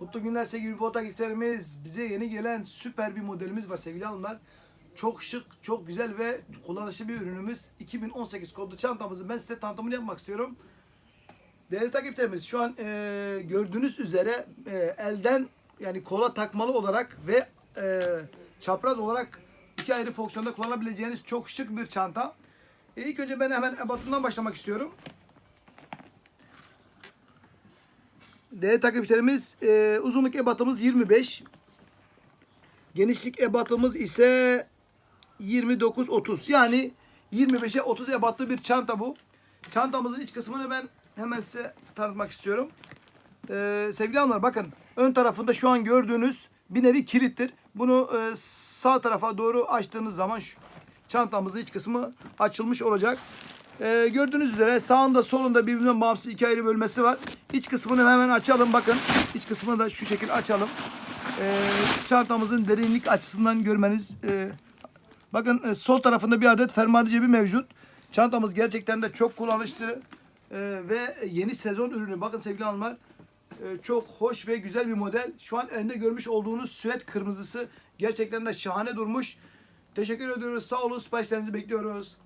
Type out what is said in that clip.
Mutlu günler sevgili bot takipçilerimiz. Bize yeni gelen süper bir modelimiz var sevgili hanımlar. Çok şık, çok güzel ve kullanışlı bir ürünümüz. 2018 kodlu çantamızı ben size tanıtımını yapmak istiyorum. Değerli takipçilerimiz şu an e, gördüğünüz üzere e, elden yani kola takmalı olarak ve e, çapraz olarak iki ayrı fonksiyonda kullanabileceğiniz çok şık bir çanta. E, ilk önce ben hemen ebatından başlamak istiyorum. Değerli takipçilerimiz e, uzunluk ebatımız 25. Genişlik ebatımız ise 29-30. Yani 25'e 30 ebatlı bir çanta bu. Çantamızın iç kısmını ben hemen size tanıtmak istiyorum. Ee, sevgili hanımlar bakın ön tarafında şu an gördüğünüz bir nevi kilittir. Bunu e, sağ tarafa doğru açtığınız zaman şu çantamızın iç kısmı açılmış olacak. Ee, gördüğünüz üzere sağında solunda birbirinden bağımsız iki ayrı bölmesi var. İç kısmını hemen açalım bakın. İç kısmını da şu şekilde açalım. Ee, çantamızın derinlik açısından görmeniz e, Bakın e, sol tarafında bir adet fermuarlı cebi mevcut. Çantamız gerçekten de çok kullanışlı e, ve yeni sezon ürünü. Bakın sevgili hanımlar e, çok hoş ve güzel bir model. Şu an elinde görmüş olduğunuz süet kırmızısı gerçekten de şahane durmuş. Teşekkür ediyoruz. Sağ olun. Siparişlerinizi bekliyoruz.